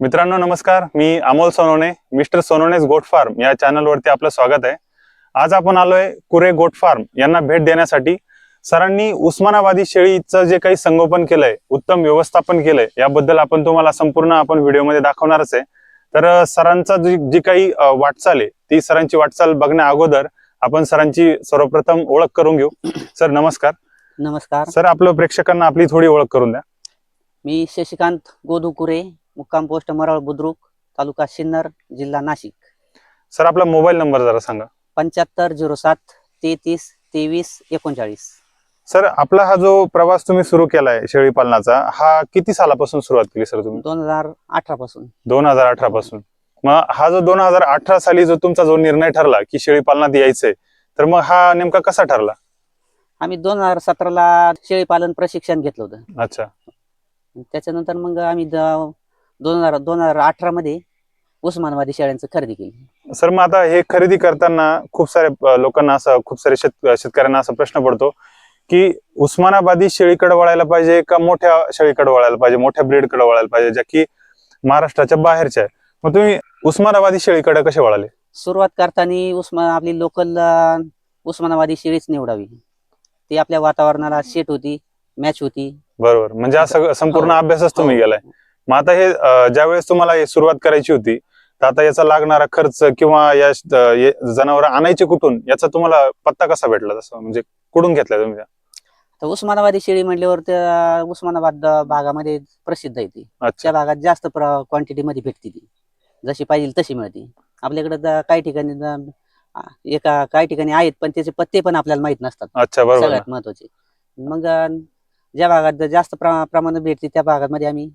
मित्रांनो नमस्कार. मी Amol Sonawane mister Sonawane's goat farm या चॅनलवरती आपलं स्वागत आहे. आज आपण आलोय कुरे गोट फार्म यांना भेट देण्यासाठी. सरांनी उस्मानाबादी शेळीचं जे काही संगोपन केलंय उत्तम व्यवस्थापन केलंय याबद्दल आपण तुम्हाला संपूर्ण आपण व्हिडिओमध्ये दाखवणारच आहे. तर सरांचा जी जी काही वाटचाल आहे ती सरांची वाटचाल बघण्या अगोदर आपण सरांची सर्वप्रथम ओळख करून घेऊ. सर नमस्कार. नमस्कार. सर आपलं प्रेक्षकांना आपली थोडी ओळख करून द्या. मी शशिकांत गोदुकुरे मुक्काम पोस्ट मरळ बुद्रुक तालुका सिन्नर जिल्हा नाशिक. सर आपला मोबाईल नंबर जरा सांगा. पंच्याहत्तर झिरो सात तेहतीस तेवीस एकोणचाळीस. सर आपला हा जो प्रवास तुम्ही सुरू केलाय शेळी पालनाचा हा किती सालापासून सुरुवात केली सर तुम्ही? दोन हजार अठरा पासून. दोन हजार अठरा पासून. मग हा जो दोन हजार अठरा साली जो तुमचा जो निर्णय ठरला की शेळी पालनात यायचंय तर मग हा नेमका कसा ठरला? आम्ही दोन हजार सतराला शेळीपालन प्रशिक्षण घेतलं होतं. अच्छा. त्याच्यानंतर मग आम्ही द- दोन हजार दोन हजार अठरा मध्ये उस्मानाबादी शेळ्यांचं खरेदी केली. सर मग आता हे खरेदी करताना खूप सारे अ, लोकांना असं खूप सारे शेत शेतकऱ्यांना असा प्रश्न पडतो की उस्मानाबादी शेळीकडे वळायला पाहिजे का मोठ्या शेळीकडे वळायला पाहिजे मोठ्या ब्रीडकडे वळायला पाहिजे ज्या की महाराष्ट्राच्या बाहेरच्या आहे मग तुम्ही उस्मानाबादी शेळीकडे कसे वळाले? सुरुवात करताना उस्मा आपली लोकल उस्मानाबादी शेळीच निवडावी. ती आपल्या वातावरणाला सेट होती मॅच होती. बरोबर. म्हणजे हा सगळं संपूर्ण हो. अभ्यासच तुम्ही हो. केलाय. मग आता हे ज्यावेळेस तुम्हाला हे सुरुवात करायची होती तर आता याचा लागणारा खर्च किंवा या जनावर आणायचे कुठून याचा तुम्हाला पत्ता कसा भेटला तसं? म्हणजे कुठून घेतलाय तुम्ही? तर उस्मानाबादी शेळी म्हटल्यावर त्या उस्मानाबाद भागामध्ये प्रसिद्ध आहे ती. त्या भागात जास्त क्वांटिटी मध्ये भेटते ती. जशी पाहिजे तशी मिळते. आपल्याकडे काही ठिकाणी एका काही ठिकाणी आहेत पण त्याचे पत्ते पण आपल्याला माहीत नसतात. सगळ्यात महत्त्वाचे मग ज्या भागात जास्त प्रमा- प्रमाणात भेटते त्या भागामध्ये आम्ही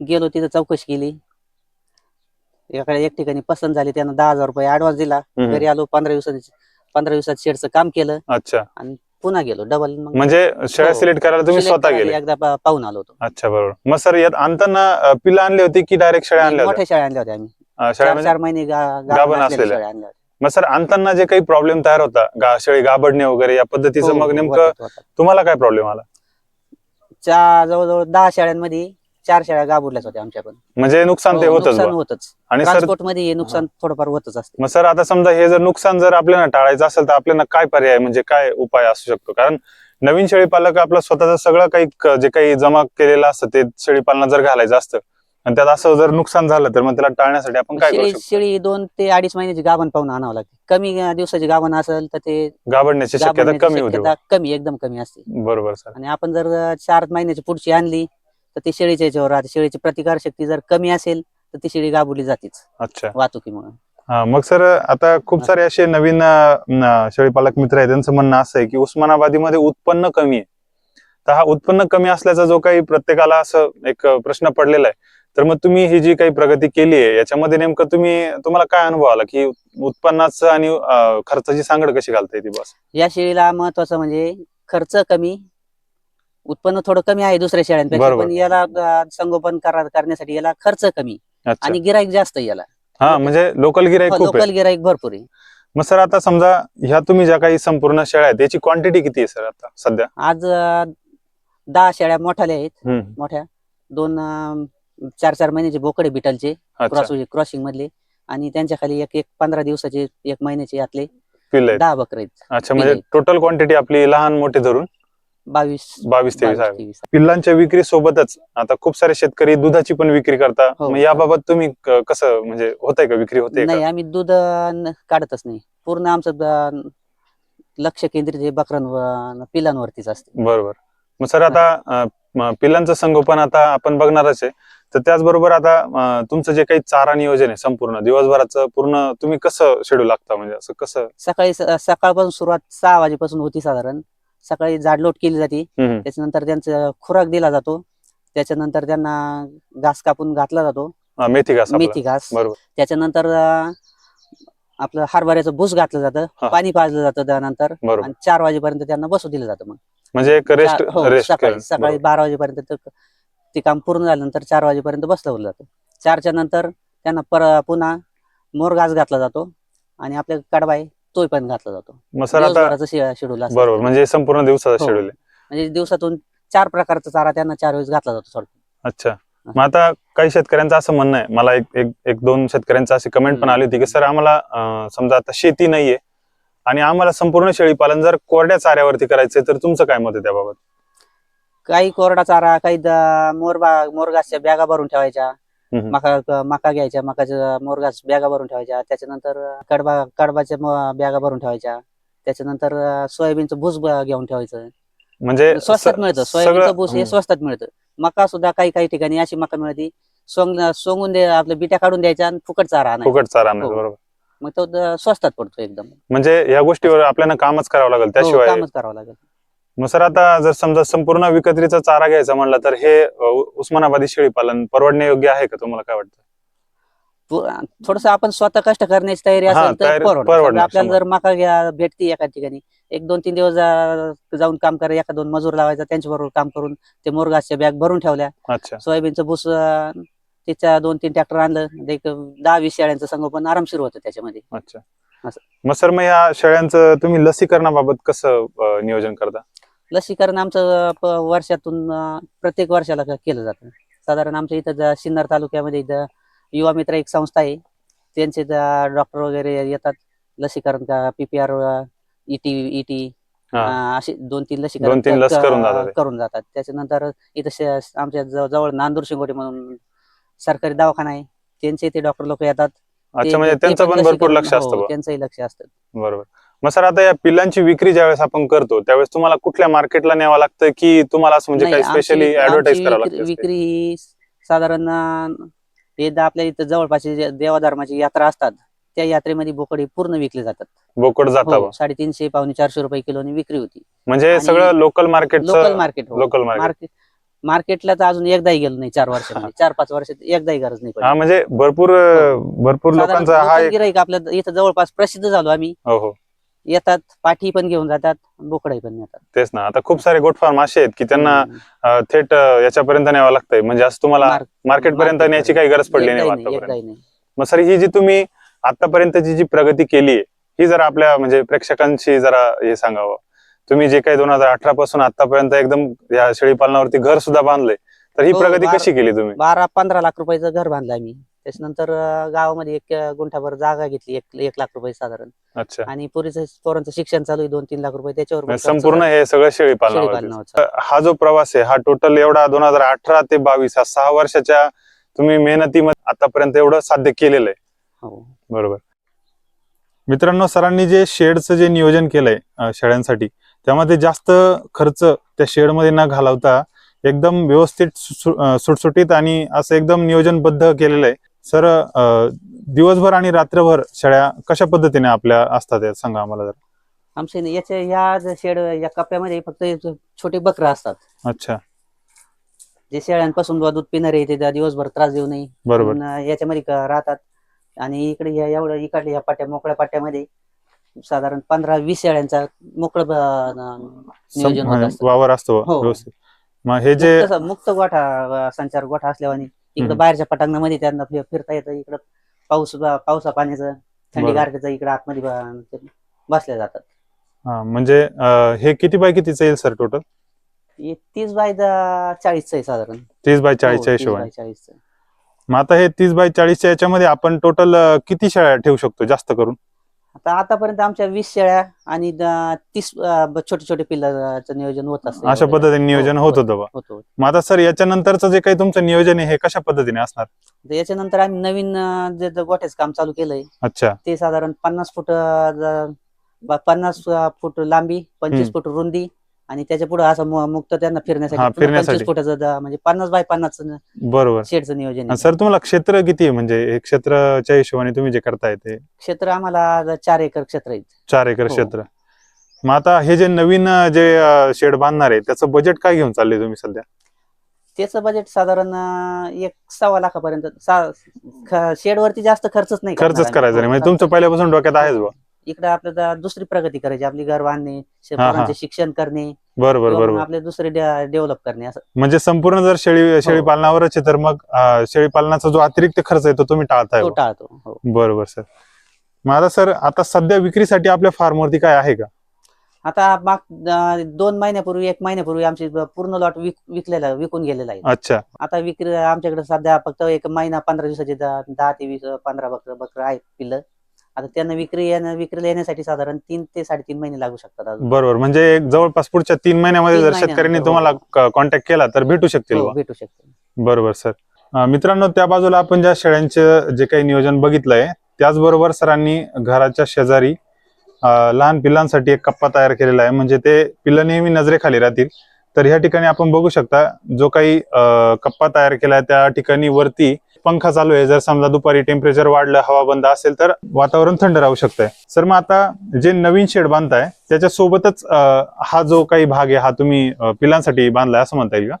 गेलो तिथं चौकशी केली एका एक ठिकाणी पसंत झाली त्यानं दहा हजार रुपये ऍडव्हान्स दिला हम्म. घरी आलो पंधरा दिवसात पंधरा दिवसात शेडचं काम केलं अच्छा पुन्हा गेलो डबल मग म्हणजे शेळ्या हो. सिलेक्ट करायला तुम्ही select स्वतः करायला गेले एकदा पा- पाहून आलो होतो अच्छा बरोबर मग सर यात आणताना अ, पिल्लं आणली होती की डायरेक्ट शेळ्या आणल्या होत्या मोठ्या शाळा आणल्या होत्या आम्ही अ, शेळ्या चार म्हणजे चार महिने गा- गाभण गाभण असलेल्या असलेल्या. शेळ्या आणल्या होत्या. मग सर आणताना जे काही प्रॉब्लेम तयार होता गा शेळी गाबडणे वगैरे या पद्धतीचं हो, मग हो, नेमकं होतात, होतात. तुम्हाला काय प्रॉब्लेम आला चा- जवळजवळ दहा शाळांमध्ये चार शाळा गाभुरल्याच होत्या आमच्या पण. म्हणजे नुकसान ते हो, होतच नुकसान बा. होतच. आणि सर ट्रान्सपोर्टमध्ये हे नुकसान थोडंफार होतच असते. मग सर आता समजा हे जर नुकसान जर आपल्याला टाळायचं असेल तर आपल्याला काय पर्याय म्हणजे काय उपाय असू शकतो? कारण नवीन शेळी पालक आपलं स्वतःचं सगळं काही क- जे काही जमा केलेलं असतं ते शेळी पालनात जर घालायचं असतं आणि त्यात असं जर नुकसान झालं तर मग त्याला टाळण्यासाठी आपण काय करू शेळी शकतो? शेळी दोन ते अडीच महिन्याची गाभण पाहून आणावं लागते. कमी अं, दिवसाची गाभण असेल तर ते घाबरण्याची शक्यता कमी होते शक्यता कमी एकदम कमी असते. बरोबर सर. आणि आपण जर अं, चार महिन्याची पुढची आणली तर ती शेळीच्या याच्यावर राहते. शेळीची प्रतिकार शक्ती जर कमी असेल तर ती शेळी गाभुली जातेच. अच्छा. वाहतुकीमुळे. हा मग सर आता खूप सारे असे नवीन अं, शेळी पालक मित्र आहेत. त्यांचं म्हणणं असं आहे की उस्मानाबादीमध्ये उत्पन्न कमी आहे. तर हा उत्पन्न कमी असल्याचा जो काही प्रत्येकाला असं एक अं, प्रश्न पडलेला आहे. तर मग तुम्ही ही जी काही प्रगती केली आहे याच्यामध्ये नेमकं तुम्ही तुम्हाला काय अनुभव आला की उत्पन्नाचं आणि अं, खर्चाची सांगड कशी घालता येते बस? या शेळीला महत्वाचं म्हणजे खर्च कमी उत्पन्न थोडं कमी आहे दुसऱ्या शेळ्यांपेक्षा बरोबर. पण याला अं, संगोपन करा- करण्यासाठी याला खर्च कमी अच्छा. आणि गिराईक जास्त आहे याला. हा म्हणजे लोकल गिराईक खूप आहे. लोकल गिराईक भरपूर आहे. मग सर आता समजा ह्या तुम्ही ज्या काही संपूर्ण शेळ्या आहेत याची क्वांटिटी किती आहे सर आता सध्या? आज अं, दहा शेळ्या मोठाल्या आहेत. हम्म, मोठ्या. दोन अं, चार चार महिन्याचे बोकडे बिटलचे अच्छा. क्रॉस क्रॉसिंग मधले आणि त्यांच्या खाली एक एक पंधरा दिवसाचे एक महिन्याचे यातले पिल्ले आहेत. दहा बकरे आहेत. अच्छा म्हणजे पिल्ले. टोटल क्वांटिटी आपली लहान मोठी धरून? बावीस बावीस तेवीस आहे. तेवीस. पिल्लांच्या विक्री सोबतच आता खूप सारे शेतकरी दुधाची पण विक्री करता. हो. मग याबाबत तुम्ही क- कसं म्हणजे होतंय का विक्री होते नाही आम्ही दूध न- काढतच नाही. पूर्ण आमचं लक्ष केंद्रित हे बकरांवर पिलांवरतीच असते. बरोबर. मग सर आता अं, म- पिल्लांचं संगोपन आता आपण बघणारच आहे. तर त्याचबरोबर आता अं, तुमचं जे काही चारा नियोजन आहे संपूर्ण दिवसभराचं पूर्ण तुम्ही कसं शेड्यूल लागता? म्हणजे असं कसं? सकाळी स- सकाळपासून सुरुवात सहा वाजेपासून होती साधारण. सकाळी जाडलोट केली जाते. हम्म, त्याच्यानंतर त्यांचा खुराक दिला जातो. त्याच्यानंतर त्यांना घास कापून घातला जातो. मेथी घास आपला. मेथी घास. बरोबर. त्याच्यानंतर अं, आपलं हरभऱ्याचं भूस घातलं हा. जातं पाणी पाजलं जातं त्यानंतर. बरोबर. आणि चार वाजेपर्यंत त्यांना बसू दिलं जातं मग. म्हणजे एक रेस्ट चार- हो, रेस्ट सकाळी सकाळी बारा वाजेपर्यंत ते- ते काम पूर्ण झाल्यानंतर चार वाजेपर्यंत बसवलं जातं. चारच्या नंतर त्यांना पर पुन्हा मोर घास घातला जातो. आणि आपल्या कडबा तोही पण घातला जातो. मग सर आता शेड्यूल असतं. बरोबर म्हणजे संपूर्ण दिवसाचा हो. शेड्यूल आहे. म्हणजे दिवसातून चार प्रकारचा चारा त्यांना चार वेळेस घातला जातो थोडक्यात अच्छा. मग आता काही शेतकऱ्यांचं असं म्हणणं आहे. मला एक एक एक दोन शेतकऱ्यांचं अशी कमेंट पण. आली होती की सर आम्हाला अं, समजा आता शेती नाहीये आणि आम्हाला संपूर्ण शेळी पालन जर कोरड्या चाऱ्यावरती करायचंय तर तुमचं काय मत आहे त्याबाबत? काही कोरडा चारा काही द- मोरबा मोरगासच्या बॅगा भरून ठेवायच्या. मका मका घ्यायच्या मकाच्या मोरगास बॅगा भरून ठेवायच्या त्याच्यानंतर कडबा कडबाच्या बॅगा भरून ठेवायच्या त्याच्यानंतर सोयाबीनचं भूस घेऊन ठेवायचं. म्हणजे स्वस्तात मिळतं. सोयाबीनचं भूस हे. स्वस्तात मिळतं. मका सुद्धा काही काही ठिकाणी अशी मका मिळते सोंग सोंगून दे आपल्या बिट्या काढून द्यायच्या आणि फुकट चारा फुकट चारा हो. बरोबर. मग तो स्वस्तात पडतो एकदम. म्हणजे या गोष्टीवर आपल्याला कामच करावं लागेल हो, त्याशिवाय कामच करावं लागेल. मग सर आता जर समजा संपूर्ण विकत्रीचा चारा घ्यायचा म्हणला तर हे उस्मानाबादी शेळी पालन परवडण्यायोग्य आहे का? तुम्हाला काय वाटतं? थोडस आपण स्वतः कष्ट करण्याची तयारी असेल तर परवडतं. आपल्याला. जर मका घ्या भेटती एका ठिकाणी. एक दोन तीन दिवस जाऊन काम करा एका दोन मजूर लावायचा त्यांच्या बरोबर काम करून ते मोरगासच्या बॅग भरून ठेवल्या. सोयाबीनचं भूस तिच्या दोन तीन ट्रॅक्टर आणलं. एक दहा वीस शेळ्यांचं संगोपन आरामशीर होतं त्याच्यामध्ये. अच्छा. मग सर मग या शेळ्यांचं तुम्ही लसीकरणाबाबत कसं नियोजन करता? लसीकरण आमचं प- वर्षातून अं, प्रत्येक वर्षाला क- केलं जातं. साधारण आमच्या इथं ज- सिन्नर तालुक्यामध्ये इथं युवा मित्र एक संस्था आहे. त्यांचे डॉक्टर वगैरे येतात. लसीकरण का पीपीआर इटी हा. असे दोन तीन दोन लसीकरण तीन क- लस करून जातात ते. करून जातात. त्याच्यानंतर इथं श- आमच्या जवळ जवळ नांदूर शिंगोटे म्हणून सरकारी दवाखाना आहे. त्यांचे ते डॉक्टर लोक येतात. ते- म्हणजे ते त्यांचं पण भरपूर लक्ष असतं हो, बुवा. त्यांचंही लक्ष असतं. बरोबर. मग सर आता या पिल्लांची विक्री ज्यावेळेस आपण करतो त्यावेळेस तुम्हाला कुठल्या मार्केटला न्यावं लागतं की तुम्हाला असं म्हणजे नाही, काही आमची स्पेशली विक्री- ऍडव्हर्टाईज आमची करावं विक्री- लागतं विक्री ही साधारण अं, हे द- आपल्या इथं जवळपासची जे देवाधर्माची यात्रा असतात त्या यात्रेमध्ये बोकडी पूर्ण विकले जातात. बोकड जाता हो. साडेतीनशे पावणे चारशे रुपये किलोनी विक्री होती. म्हणजे आणि सगळं लोकल लोकल मार्केटचं मार्केट लोकल मार्केट मार्केट मार्केटला तर अजून एकदाही गेलो नाही चार वर्षामध्ये चार पाच वर्षात एकदाही गरज नाही हा. म्हणजे भरपूर भरपूर साधारण लोकांचा हा लोकल एक गिऱ्हाईक आपल्या इथं जवळपास प्रसिद्ध झालो आम्ही. हो हो. येतात पाठी पण घेऊन जातात बोकडाही पण नेतात तेच ना आता खूप सारे गोट फार्म असे आहेत की त्यांना. अ, थेट अ, याच्यापर्यंत न्यावं लागतंय म्हणजे असं तुम्हाला मार्क- मार्केट पर्यंत. न्यायची काही गरज पडली नाही एकदाही नाही, आतापर्यंत एकदाही नाही. मग सर ही जी तुम्ही आतापर्यंतची जी प्रगती केली आहे ही जरा आपल्या म्हणजे प्रेक्षकांशी जरा हे सांगावं तुम्ही जे काही दोन हजार अठरा पासून आतापर्यंत एकदम या शेळी पालनावरती घर सुद्धा बांधलंय तर ही हो, प्रगती बारा- कशी केली तुम्ही बारा पंधरा लाख रुपयाचं घर बांधलं आम्ही त्याच्यानंतर अं, गावामध्ये एक अं, गुंठाभर जागा घेतली एक एक लाख रुपये साधारण. अच्छा. आणि पोरीचं पोरांचं शिक्षण चालू आहे दोन तीन लाख रुपये. त्याच्यावर म्हणजे संपूर्ण. हे सगळं शेळी पालनावरचा. हा जो प्रवास आहे हा टोटल एवढा दोन हजार अठरा ते बावीस हा सहा वर्षाच्या तुम्ही मेहनतीमध्ये आतापर्यंत एवढं साध्य केलेलं आहे. हो. बरोबर. मित्रांनो सरांनी जे शेडचं जे नियोजन केलंय अं, शेळ्यांसाठी त्यामध्ये जास्त खर्च त्या शेडमध्ये न घालवता एकदम व्यवस्थित सु- अं, सुटसुटीत आणि असं एकदम नियोजनबद्ध केलेलं आहे. सर दिवसभर आणि रात्रभर शेळ्या कशा पद्धतीने आपल्या असतात सांगा आम्हाला जरा आमच्या इथे याच्या या शेड या कप्प्यामध्ये फक्त छोटे बकरं असतात. अच्छा. जे शेळ्यांपासून बुवा दूध पिणारे ते त्या दिवसभर त्रास देऊ नये. बरोबर. पण, याच्यामध्ये क- राहतात. आणि इकडे या एवढं इकडे या पाट्या मोकळ्या पाट्यामध्ये साधारण पंधरा वीस शेळ्यांचा मोकळं ब- नियोजन सम- होत असतं. वावर असतो हो. व्यवस्थित. मग हे जे मुक्त मुक्त गोठा अं, संचार गोठा असल्याने इकडे. बाहेरच्या पटांगणामध्ये त्यांना फिर- फिरता येतं. इकडं पाऊस पावसा पाण्याचं थंडी बरोबर. गारठ्याचं इकडे आतमध्ये ब- ते बसल्या जातात. हा, म्हणजे अं, हे किती बाय कितीचं येईल सर टोटल हे तीस बाय द- चाळीसचं आहे साधारण. तीस बाय हो, चाळीसच्या 30 हिशोबाने. बाय चाळीसचं. मग आता हे तीस बाय चाळीसच्या याच्यामध्ये आपण टोटल किती शेळ्या ठेवू शकतो जास्त करून? आता आतापर्यंत आमच्या वीस शेळ्या आणि द- तीस अं, छोटे छोटे पिल्लाचं नियोजन होत असतं. अशा पद्धतीने नियोजन होत होतं बा. होतो. मग आता सर याच्यानंतरचं जे काही तुमचं नियोजन आहे हे कशा पद्धतीने असणार? तर याच्यानंतर आम्ही नवीन अं, जे जे गोठ्याचं काम चालू केलंय अच्छा. ते साधारण पन्नास फूट अं, ज- ब- पन्नास अं, फूट लांबी पंचवीस हम्म. फूट रुंदी आणि त्याच्या पुढे असं मु- मुक्त त्यांना फिरण्यासाठी पुन्हा फिरण्यासाठी. पंचवीस फुटाचं म्हणजे पन्नास बाय पन्नास बरोबर. शेडचं नियोजन आहे. सर तुम्हाला क्षेत्र किती आहे? म्हणजे हे क्षेत्राच्या हिशोबाने तुम्ही जे करताय ते. क्षेत्र आम्हाला चार एकर क्षेत्र आहे चार एकर हो. क्षेत्र. मग आता हे जे नवीन अं, जे शेड बांधणार आहे त्याचं बजेट काय घेऊन चालले तुम्ही सध्या? त्याचं बजेट साधारण अं, एक सव्वा लाखापर्यंत. शेड वरती जास्त खर्चच नाही करणार खर्चच आम्ही. करायचा नाही. हो, म्हणजे तुमचं पहिल्यापासून डोक्यात आहेच बा इकडे आपल्याला दुसरी प्रगती करायची. आपली घर बांधणे हा. पोरांचे शिक्षण करणे. बरोबर किंवा मग बरोबर आपले दुसरे डेव्हलप करणे असं. म्हणजे संपूर्ण जर शेळी शेळी हो. पालनावरच आहे तर मग अं, शेळी पालनाचा जो अतिरिक्त खर्च आहे तो तुम्ही टाळताय तो. टाळतो हो. बरोबर सर. मग आता सर आता सध्या विक्रीसाठी आपल्या फार्मवरती काय आहे का? आता माग अं, दोन महिन्यापूर्वी एक महिन्यापूर्वी आमची पूर्ण लॉट विक विकलेला विकून गेलेला आहे. अच्छा. आता विक्री आमच्याकडे सध्या फक्त एक महिना पंधरा दिवसाचे दहा दहा ते वीस पंधरा बकर बकर आहेत पिल्लं. आता त्यांना विक्री येणं विक्रीला येण्यासाठी साधारण तीन ते साडेतीन महिने लागू शकतात अजून. बरोबर. म्हणजे एक जवळपास पुढच्या तीन महिन्यामध्ये तीन जर महिन्यानंतर, शेतकऱ्यांनी हो. तुम्हाला कॉन्टॅक्ट केला तर भेटू शकतील हो, बुवा. भेटू शकते बरोबर सर. अं, मित्रांनो त्या बाजूला आपण ज्या शेळ्यांचे जे काही नियोजन बघितलंय त्याचबरोबर सरांनी घराच्या शेजारी अं, लहान पिल्लांसाठी एक कप्पा तयार केलेला आहे. म्हणजे ते पिल्लं नेहमी नजरेखाली राहतील. तर ह्या ठिकाणी आपण बघू शकता जो काही अं, कप्पा तयार केलाय त्या ठिकाणी वरती पंखा चालू आहे. जर समजा दुपारी टेम्परेचर वाढलं हवा बंद असेल तर वातावरण थंड राहू शकतंय. सर मग आता जे नवीन शेड बांधताय त्याच्यासोबतच हा जो काही भाग आहे हा तुम्ही पिलांसाठी बांधलाय असं म्हणता येईल का?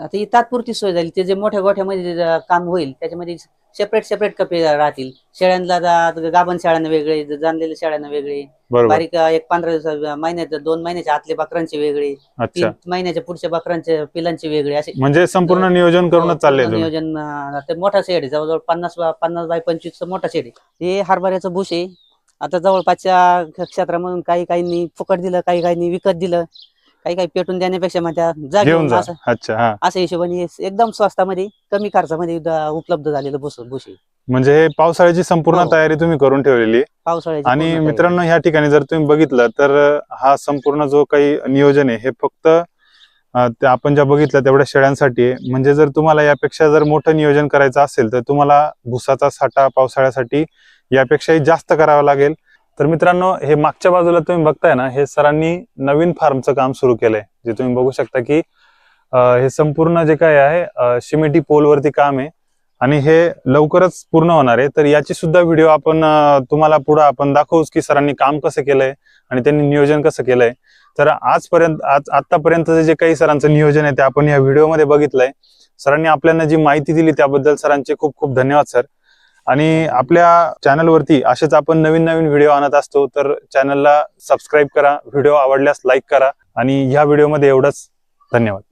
आता ही तात्पुरती सोय झाली. ते जे मोठ्या गोठ्यामध्ये जे काम होईल त्याच्यामध्ये सेपरेट सेपरेट कपे राहतील. शेळ्यांना जा- गाभण शेळ्यांना वेगळे जाणलेल्या शेळ्यांना वेगळे. बरोबर. बारीक एक पंधरा दिवसा महिन्यात दोन महिन्याच्या आतले बकरांचे वेगळे. अच्छा. महिन्याच्या पुढच्या बकरांचे पिलांचे वेगळे. असे म्हणजे संपूर्ण नियोजन करूनच चालले पूर्ण तुम्ही? नियोजन अं, ते मोठा शेड आहे. जवळजवळ पन्नास बा- पन्नास बाय पंचवीस मोठा शेड आहे. हे हरभऱ्याचं बुश आहे. आता जवळपासच्या क्ष- क्षेत्रामधून काही काहींनी फुकट दिलं काही काहींनी विकत दिलं. काही काही पेटून देण्यापेक्षा माझ्या जा घेऊन घेऊन जा असं अच्छा हा अशा हिशोबाने हे एकदम स्वस्तामध्ये कमी खर्चामध्ये द- उपलब्ध झालेलं बुश आहे म्हणजे हे पावसाळ्याची संपूर्ण हो. तयारी तुम्ही करून ठेवलेली आहे. पावसाळ्याची आणि पूर्ण तयारी. मित्रांनो ह्या ठिकाणी जर तुम्ही बघितलं तर अं, हा संपूर्ण जो काही नियोजन आहे हे फक्त अं, आपण ज्या बघितलं तेवढ्या शेळ्यांसाठी आहे म्हणजे जर तुम्हाला यापेक्षा जर मोठं नियोजन करायचं असेल तर तुम्हाला भुसाचा साठा पावसाळ्यासाठी यापेक्षाही जास्त करावा लागेल तर मित्रांनो हे मागच्या बाजूला तुम्ही बघताय ना हे सरांनी नवीन फार्मचं काम सुरू केलंय जे तुम्ही बघू शकता की हे संपूर्ण जे काय आहे शिमेटी पोलवरती काम आहे आणि हे लवकरच पूर्ण होणार आहे. तर याची सुद्धा व्हिडिओ आपण तुम्हाला पुढे आपण दाखवूच की सरांनी काम कसं केलंय आणि त्यांनी नियोजन कसं केलंय. तर आजपर्यंत आज आतापर्यंत जे काही सरांचं नियोजन आहे ते आपण या व्हिडिओमध्ये बघितलंय. सरांनी आपल्याला जी माहिती दिली त्याबद्दल सरांचे खूप खूप धन्यवाद सर. आणि आपल्या चॅनलवरती असेच आपण नवीन नवीन व्हिडिओ आणत असतो तर चॅनलला सबस्क्राईब करा व्हिडिओ आवडल्यास लाईक करा आणि ह्या व्हिडिओमध्ये एवढंच. धन्यवाद.